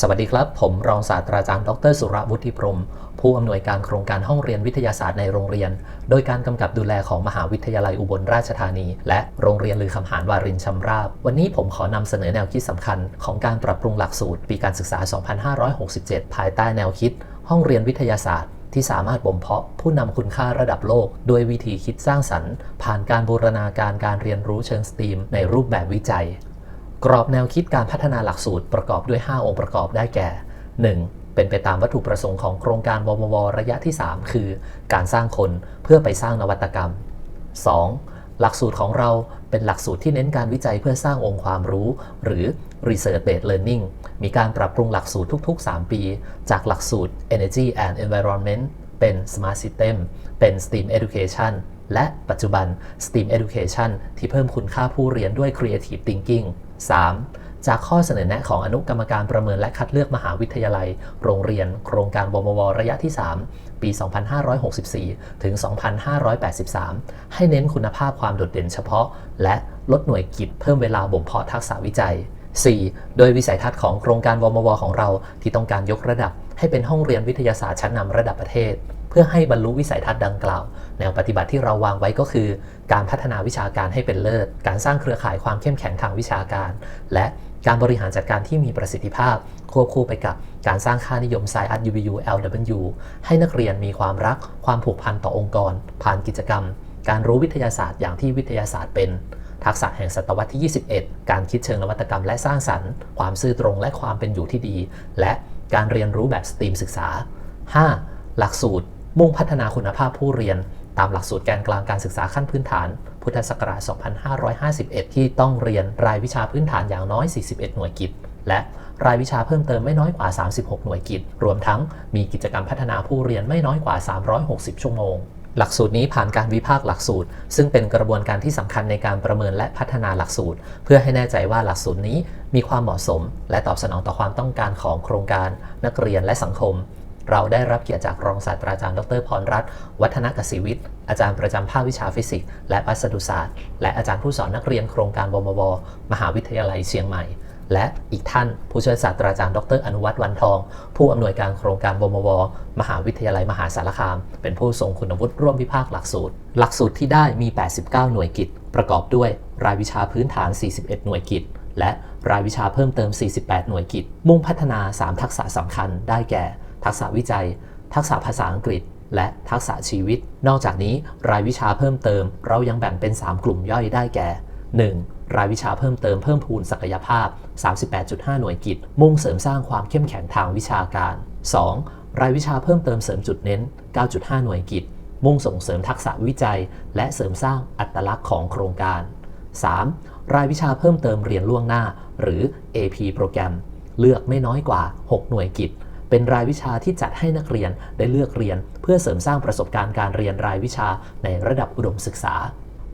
สวัสดีครับ ผมรองศาสตราจารย์ดรสุรวุฒิพรม ผู้อำนวยการโครงการห้องเรียนวิทยาศาสตร์ในโรงเรียน โดยการกำกับดูแลของมหาวิทยาลัยอุบลราชธานี และโรงเรียนลือคำหารวารินชำราบ วันนี้ผมขอนำเสนอแนวคิดสำคัญ ของการปรับปรุงหลักสูตร ปีการศึกษา 2567 ภายใต้แนวคิด ห้องเรียนวิทยาศาสตร์ที่สามารถบ่มเพาะผู้นำคุณค่าระดับโลก ด้วยวิธีคิดสร้างสรรค์ ผ่านการบูรณาการการเรียนรู้เชิงสตรีม ในรูปแบบวิจัย กรอบแนวคิดการพัฒนาหลักสูตรประกอบด้วย 5 องค์ประกอบได้แก่ 1. เป็นไปตามวัตถุประสงค์ของโครงการวมวระยะที่ 3 คือ การสร้างคนเพื่อไปสร้างนวัตกรรม 2. หลักสูตรของเราเป็นหลักสูตรที่เน้นการวิจัยเพื่อสร้างองค์ความรู้ หรือ Research Based Learning มีการปรับปรุงหลักสูตรทุก ๆ 3 ปี จากหลักสูตร Energy and Environment เป็น Smart System เป็น STEAM Education และปัจจุบัน STEAM Education ที่เพิ่มคุณค่าผู้เรียนด้วย Creative Thinking 3. จากข้อเสนอแนะของอนุกรรมการประเมินและคัดเลือกมหาวิทยาลัย โรงเรียน โครงการวมวระยะที่ 3 ปี 2564 ถึง 2583 ให้เน้นคุณภาพความโดดเด่นเฉพาะ และลดหน่วยกิจเพิ่มเวลาบ่มเพาะทักษะวิจัย 4. โดยวิสัยทัศน์ของโครงการวมวของเราที่ต้องการยกระดับ ให้เป็นห้องเรียนวิทยาศาสตร์ชั้นนำระดับประเทศ พื่อให้บรรลุวิสัยทัศน์ดังกล่าว แนวปฏิบัติที่เราวางไว้ก็คือ การพัฒนาวิชาการให้เป็นเลิศ การสร้างเครือข่ายความเข้มแข็งทางวิชาการ และการบริหารจัดการที่มีประสิทธิภาพ ควบคู่ไปกับการสร้างค่านิยม Science UBU LW ให้นักเรียนมีความรักความผูกพันต่อองค์กร ผ่านกิจกรรม การรู้วิทยาศาสตร์อย่างที่วิทยาศาสตร์เป็น ทักษะแห่งศตวรรษที่ 21 การคิดเชิงนวัตกรรมและสร้างสรรค์ ความซื่อตรงและความเป็นอยู่ที่ดี และการเรียนรู้แบบสตรีมศึกษา 5. หลักสูตร มุ่งพัฒนาคุณภาพผู้เรียน ตามหลักสูตรแกนกลางการศึกษาขั้นพื้นฐาน พุทธศักราช 2551 ที่ต้องเรียนรายวิชาพื้นฐานอย่างน้อย 41 หน่วยกิจ และรายวิชาเพิ่มเติมไม่น้อยกว่า 36 หน่วยกิจ รวมทั้งมีกิจกรรมพัฒนาผู้เรียนไม่น้อยกว่า 360 ชั่วโมง หลักสูตรนี้ผ่านการวิพากษ์หลักสูตร ซึ่งเป็นกระบวนการที่สำคัญในการประเมินและพัฒนาหลักสูตร เพื่อให้แน่ใจว่าหลักสูตรนี้มีความเหมาะสม และตอบสนองต่อความต้องการของโครงการ นักเรียนและสังคม เราได้รับเกียรติจากรองศาสตราจารย์ ดรพรรัตน์วัฒนกสิวิทย์ อาจารย์ประจำภาควิชาฟิสิกส์และวัสดุศาสตร์ และอาจารย์ผู้สอนนักเรียนโครงการวมวมหาวิทยาลัยเชียงใหม่ และอีกท่านผู้ช่วยศาสตราจารย์ ดรอนุวัฒน์วันทอง ผู้อำนวยการโครงการวมวมหาวิทยาลัยมหาสารคาม เป็นผู้ทรงคุณวุฒิร่วมวิพากษ์หลักสูตร หลักสูตรที่ได้มี 89 หน่วยกิจ ประกอบด้วย รายวิชาพื้นฐาน 41 หน่วยกิจ และ รายวิชาเพิ่มเติม 48 หน่วยกิจ มุ่งพัฒนา 3 ทักษะสำคัญ ได้แก่ ทักษะวิจัย ทักษะภาษาอังกฤษ และทักษะชีวิต นอกจากนี้รายวิชาเพิ่มเติม เรายังแบ่งเป็น 3 กลุ่มย่อยได้แก่ 1. รายวิชาเพิ่มเติมเพิ่มพูนศักยภาพ 38.5 หน่วยกิจ มุ่งเสริมสร้างความเข้มแข็งทางวิชาการ 2. รายวิชาเพิ่มเติมเสริมจุดเน้น 9.5 หน่วยกิจ มุ่งส่งเสริมทักษะวิจัย และเสริมสร้างอัตลักษณ์ของโครงการ 3. รายวิชาเพิ่มเติมเรียนล่วงหน้า หรือ AP โปรแกรม เลือกไม่น้อยกว่า 6 หน่วยกิจ เป็นรายวิชาที่จัดให้นักเรียนได้เลือกเรียน เพื่อเสริมสร้างประสบการณ์การเรียนรายวิชาในระดับอุดมศึกษา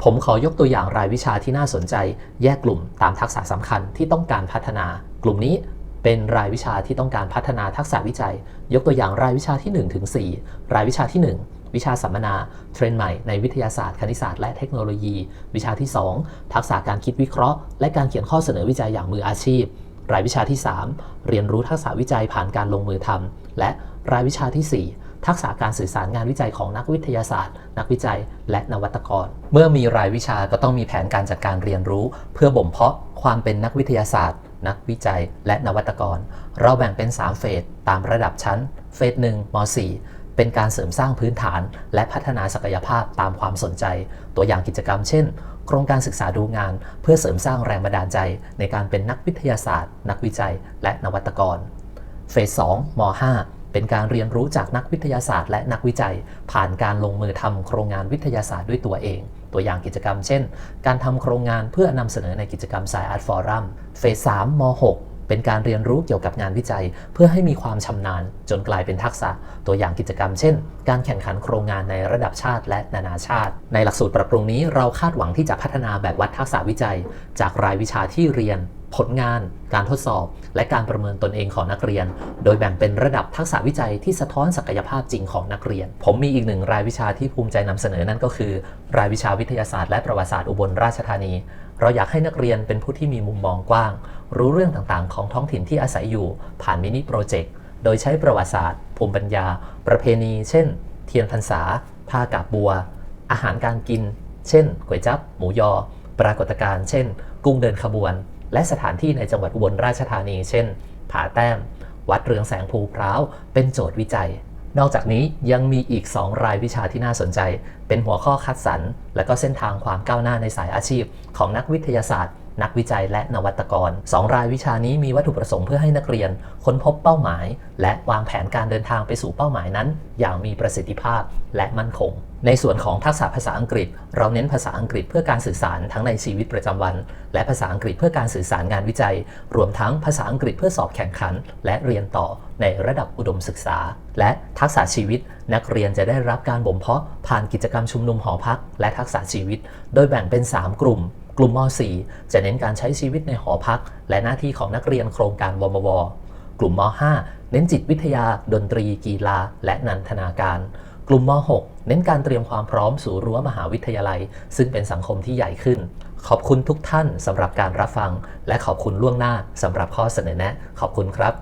ผมขอยกตัวอย่างรายวิชาที่น่าสนใจ แยกกลุ่มตามทักษะสำคัญที่ต้องการพัฒนา กลุ่มนี้เป็นรายวิชาที่ต้องการพัฒนาทักษะวิจัย ยกตัวอย่างรายวิชาที่1ถึง4รายวิชาที่ 1 วิชาสัมมนาเทรนด์ใหม่ในวิทยาศาสตร์คณิตศาสตร์และเทคโนโลยี วิชาที่ 2 ทักษะการคิดวิเคราะห์ และการเขียนข้อเสนอวิจัยอย่างมืออาชีพ รายวิชาที่ 3 เรียนรู้ทักษะวิจัยผ่านการลงมือทำและรายวิชาที่ 4ทักษะการสื่อสารงานวิจัยของนักวิทยาศาสตร์ นักวิจัย และนวัตกร เมื่อมีรายวิชาก็ต้องมีแผนการจัดการเรียนรู้ เพื่อบ่มเพาะความเป็นนักวิทยาศาสตร์ นักวิจัย และนวัตกร เราแบ่งเป็น 3 เฟสตามระดับชั้น เฟส1ม .4 เป็นการเสริมสร้างพื้นฐาน และพัฒนาศักยภาพตามความสนใจ ตัวอย่างกิจกรรมเช่น โครงการศึกษาดูงาน เพื่อเสริมสร้างแรงบันดาลใจ ในการเป็นนักวิทยาศาสตร์ นักวิจัย และนวัตกร เฟส2ม .5 เป็นการเรียนรู้จากนักวิทยาศาสตร์ และนักวิจัย ผ่านการลงมือทำโครงงานวิทยาศาสตร์ด้วยตัวเองตัวอย่างกิจกรรมเช่น การทำโครงงานเพื่อนำเสนอในกิจกรรมสายอาร์ตฟอรัมเฟส3ม .6 เป็นการเรียนรู้เกี่ยวกับงานวิจัย เพื่อให้มีความชำนาญจนกลายเป็นทักษะตัวอย่างกิจกรรม เช่น การแข่งขันโครงงานในระดับชาติและนานาชาติ ในหลักสูตรปรับปรุงนี้เราคาดหวังที่จะพัฒนาแบบวัดทักษะวิจัย จากรายวิชาที่เรียน ผลงาน การทดสอบ และการประเมินตนเองของนักเรียน โดยแบ่งเป็นระดับทักษะวิจัยที่สะท้อนศักยภาพจริงของนักเรียน ผมมีอีกหนึ่งรายวิชาที่ภูมิใจนำเสนอนั่นก็คือ รายวิชาวิทยาศาสตร์และประวัติศาสตร์อุบลราชธานี เราอยากให้นักเรียนเป็นผู้ที่มีมุมมองกว้าง รู้เรื่องต่างๆ ของท้องถิ่นที่อาศัยอยู่ ผ่านมินิโปรเจกต์ โดยใช้ประวัติศาสตร์ ภูมิปัญญา ประเพณี เช่น เทียนพรรษา ผ้ากาบบัว อาหารการกิน เช่นก๋วยจั๊บ หมูยอ ปรากฏการณ์ เช่น กุ้งเดินขบวน และสถานที่ในจังหวัดอุบลราชธานี เช่น ผาแต้ม วัดเรืองแสงภูพร้าว เป็นโจทย์วิจัย นอกจากนี้ยังมีอีก 2 รายวิชาที่น่าสนใจ เป็นหัวข้อคัดสรร และก็เส้นทางความก้าวหน้าในสายอาชีพ ของนักวิทยาศาสตร์ นักวิจัยและนวัตกร 2 รายวิชานี้มีวัตถุประสงค์เพื่อให้นักเรียน ค้นพบเป้าหมาย และวางแผนการเดินทางไปสู่เป้าหมายนั้น อย่างมีประสิทธิภาพและมั่นคง ในส่วนของทักษะภาษาอังกฤษ เราเน้นภาษาอังกฤษเพื่อการสื่อสารทั้งในชีวิตประจำวัน และภาษาอังกฤษเพื่อการสื่อสารงานวิจัย รวมทั้งภาษาอังกฤษเพื่อสอบแข่งขัน และเรียนต่อในระดับอุดมศึกษา และทักษะชีวิต นักเรียนจะได้รับการบ่มเพาะผ่านกิจกรรมชุมนุมหอพัก และทักษะชีวิต โดยแบ่งเป็น 3 กลุ่ม กลุ่มม .4 จะเน้นการใช้ชีวิตในหอพัก และหน้าที่ของนักเรียนโครงการวมว กลุ่มม .5 เน้นจิตวิทยา ดนตรี กีฬา และนันทนาการ กลุ่มม .6 เน้นการเตรียมความพร้อมสู่รั้วมหาวิทยาลัย ซึ่งเป็นสังคมที่ใหญ่ขึ้น ขอบคุณทุกท่านสำหรับการรับฟัง และขอบคุณล่วงหน้าสำหรับข้อเสนอแนะ ขอบคุณครับ